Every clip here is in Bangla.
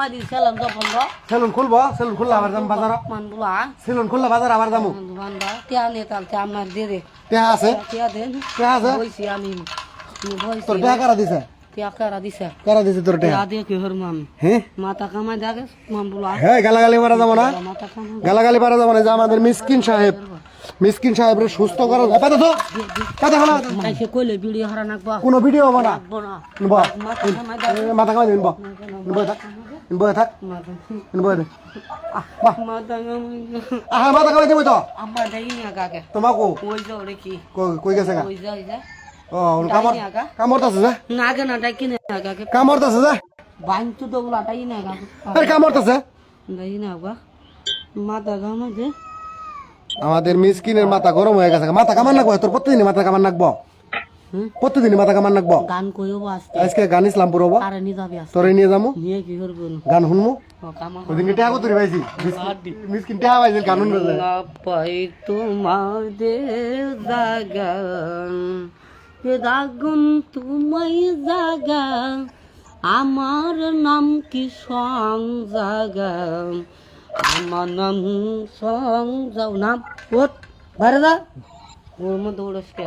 মাদি সেলাম তো বন্ধ। সেলুন খুলবো সেলুন খুললে আবার যাম বাজার। সেলুন খুললে বাজার আবার আমার দে আছে? দেন আছে? বইছি আমি। বইছি। তোর টেহা কারা দিছে? কারা দিছে? কারা দিছে তোর টেহা তিয়া কি হর হ্যাঁ মাথা কামাই দাগে হ্যাঁ গালাগালি মারা যাব না? গালাগালি মারা যাব না যে আমাদের মিসকিন সাহেব। মিসকিন সাহেবের সুস্থ করা। পাতা তো। পাতা হলো। আইসে কইলে বিড়ি হারা নাকবা। কোনো ভিডিও হব না? মাথা কামাই দিন ব বয়ে থাক বয়ে মাথা বয়ে দে আহ, মাথা কামাই দিবি তো? তোমাকো কই- গেছে ও কামড় না ডাকি না যা? ডাই না আরে না মাথা কামাই দে আমাদের মিসকিনের মাথা গরম হয়ে গেছে মাথা কামান নাকবো তোর প্রতিদিনই মাথা কামান নাকবো। প্রতিদিনই মাথা কামান নাকবো? গান আসতে আজকে। গান ইসলাম পুরবো কারে নি যাবি তোরে নিয়ে যাব? নিয়ে কি করব? গান শুনব? ও কামা ওদিনকে টেহা কত পাইছি মিসকিন টেহা পাইছি গান শুনবে। না পাই তোমার দে জাগান রাগুন তুমি জাগা আমার নাম কি সং জাগা? আমার নাম সং যাও নাম ওট যা। ওর মধ্যে তোমার দে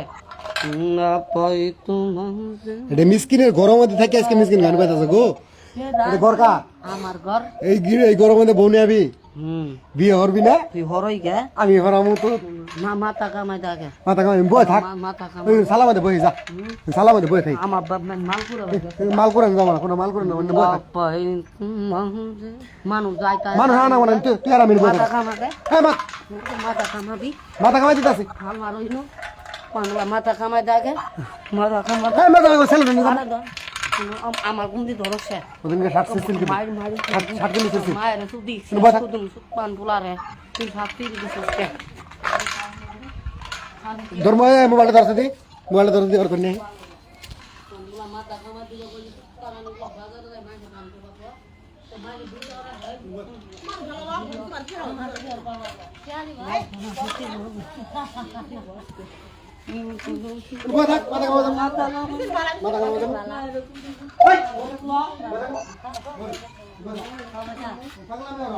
এটা মিসকিনের গরম মধ্যে থাকে আজকে মিসকিন গান পাইতেছে গো। এটা গরকা আমার ঘর। এই গিরে এই গরম মধ্যে বউ নিয়ে আবি। বিয়ে হরবি না? তুই হরই গে। আমি হরামু তো। না মাথা কামাই দাগে মাথা কামাই বই থাক। মাথা কামাই। বই যা। সালা বই থাক। আমার বাপ মান মাল করে মাল করে যাব না কোনো মাল করে না অন্য বই থাক বাপাই মানুষ যায় তাই মানুষ আনা মানে তুই তুই আর আমি বই মাথা কামাবে। হ্যাঁ মাথা কামাবি। মাথা কামাই দিতাছি। হইল পানলা মাথা কামাই দাগে মাথা কামাবে হ্যাঁ মাথা কামাই ছেলে। আম- আমার গুন্দি ধরছে ওদিনকে ষাট সিস্টেম কি মায়ের মায়ের ষাট কিলো সিস্টেম। মায়ের। পান পুলারে তুই ভাবতি ধরছে দি ধরছে দি নেই কামাই যাব মাথা কামাই যাব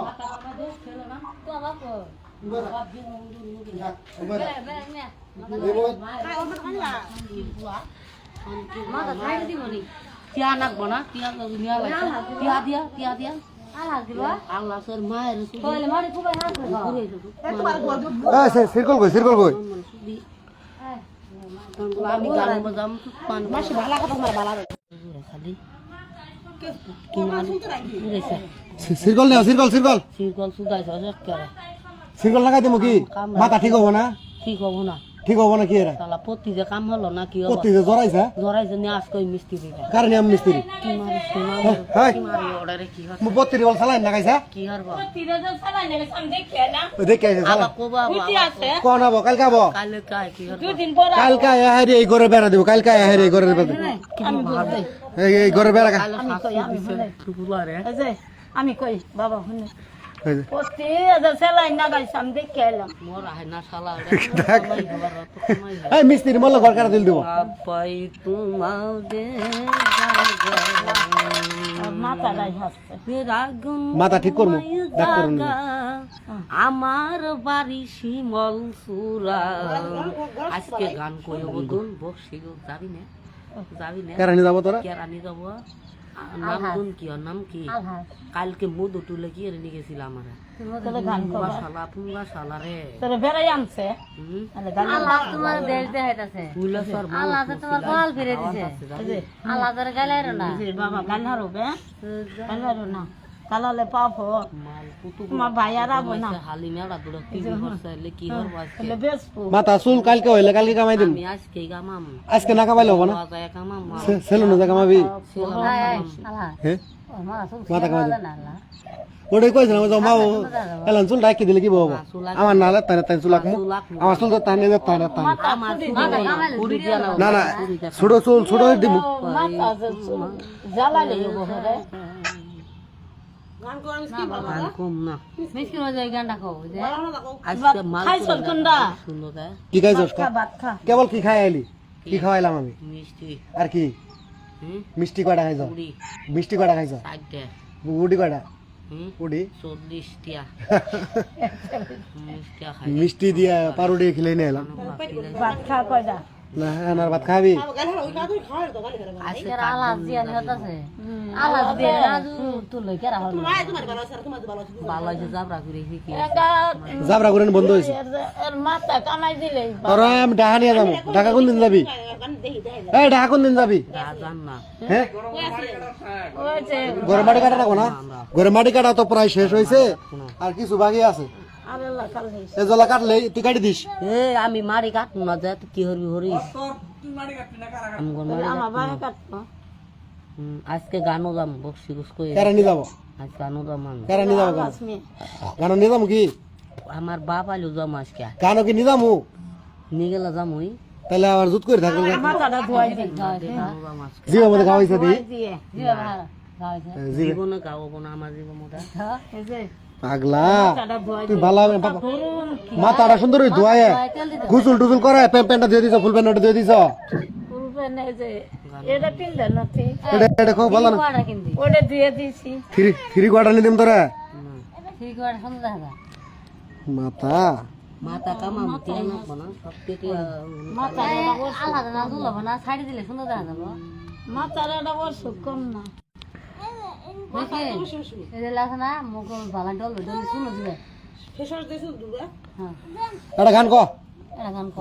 টিয়া নাকবো না টিয়া নিয়া লাগছে টিয়া দিয়া হ্যাঁ সিরকল কই সিরকল কই আমি গান বাজাম পান মাসে ভালো কথা আমার ভালো খালি। সিরকল নেও সিরকল সিরকল সিরকল সুদাইছে সিরকল লাগাই দিমু কি? মাথা ঠিক হব না? ঠিক হব না। ঠিক হব না কি এরা? তালা পত্তি যে কাম হলো না কি হব কত যে জড়াইছে? জরাইছে নিয়ে আজ কই মিষ্টি দিবে কারণে আমি মিস্ত্রি? কি মারি হ্যাঁ কি মারি অর্ডারে কি হর মু বত্রিশ বল সালাইন লাগাইছে কি হর ওই দেখে আইছে সালা আবার কোবা কোন হব কালকে হব কালে কাই কি হর কালকে হারি এই ঘরে বেড়া দিব কালকে হারি এই ঘরে বেড়া দিব। কি ভাবে এই এই ঘরে বেড়া এই যে, আমি কই বাবা শুনে। মিস্ত্রি মল্ল ঘর কাটা দিল দিব। আপাই তোমাদের আর মাথা ঠিক করব। আমার বাড়ি শিমল সুরা। আজকে গান বদুন বসি যাবি না? যাবি না? কেরানি যাব তোরা? কেরানি যাব। নাম গুন কি ওর নাম কি? কালকে মধু তুলে কি এনে নিয়ে গেছিল আমার? তাহলে গান পুঙ্গা করবা শালা পুঙ্গা শালা রে। তোরে বেড়াই আনছে। হুম? তোমার দেশ দেখাইতাছে। আল্লাহ তো তোমার কল ফিরে দিছে। আল্লাহ তোর গাইলাই না। বাবা গান হারবে? গান না? তাহলে পাপ মাল পুতু তোমার ভাই আর আবো না। হালি মেলা দুটো করছে কি হরব আজকে? মাথা চুল কালকে হইলে কালকে কামাই দিন আমি আজকে গামাম আজকে না কামাইলে হব না? বাবা কামাম সেলুন যা কামাবি। হ্যাঁ চুল মাথা কামাই দিন না ওটাই কইছ না মা এলান চুল ডাকি দিলে কি হব? আমার না হলে তাই তাই চুল আঁকমু আমার চুল তো তাই নিয়ে তাই না তাই আমার পুরি দিয়া না না না ছোট চুল ছোট দিমু কেবল কি খাই আইলি কি খাওয়াইলাম আমি? মিষ্টি। আর কি? মিষ্টি কয়টা খাইছ? মিষ্টি কয়টা খাইছ? টিয়া খাই মিষ্টি দিয়া পারুটি খেলে নিয়ে এলাম? ভাত খা কয়টা? না এনার ভাত খাবি? আজকে কেরা আলাদ নিহত আছে আলাদ দিয়ে রাজু তুই লই কেরা ভালো হয়েছে যাবরা করে কি জাবরা করে বন্ধ হয়েছে। এর এর মাথা কামাই দিলে তোরা আমি ঢাকা নিয়ে যাব। ঢাকা কোন দিন যাবি? এই ঢাকা কোন দিন যাবি? জান হ্যাঁ? মাটি কাটা রাখো না। ঘরে মাটি কাটা তো প্রায় শেষ হয়েছে। আর কিছু বাকি আছে। আল্লাহ কাল এ জলা কাটলে তুই কাটি দিস। এ আমি মারি কাট না যা তুই কি কাটবো হুম, আজকে গানও যাম বক্সি গুস কই কেরা নিয়ে যাব? আজ গানও যাম আমি। কেরা নিয়ে যাব গান? গান নিয়ে যাব কি? আমার বাপ আলু যাম আজকে। গানও কি নিয়ে যাব? নিয়ে গেলে যাম ওই তাহলে আবার জুত করে থাকবে যাম মধ্যে খাওয়াইছে দি? জীবনে গাওয়াবো না আমার জীবনটা এই যে। পাগলা। তুই ভালো মাথাটা সুন্দর হয়ে ধোয়ায় গুসুল টুসুল করে প্যান্ট প্যান্টটা দিয়ে দিছ। ফুল প্যান্টটা দিয়ে দিছ। মাথা। মাথা কামাম তিয়া না না সব থেকে মাথা আলাদা না দুলব না ছাড়ি দিলে সুন্দর দেখা যাব। মাথাটা বসু কম না। দিবে হ্যাঁ। এটা গান ক। এটা গান কো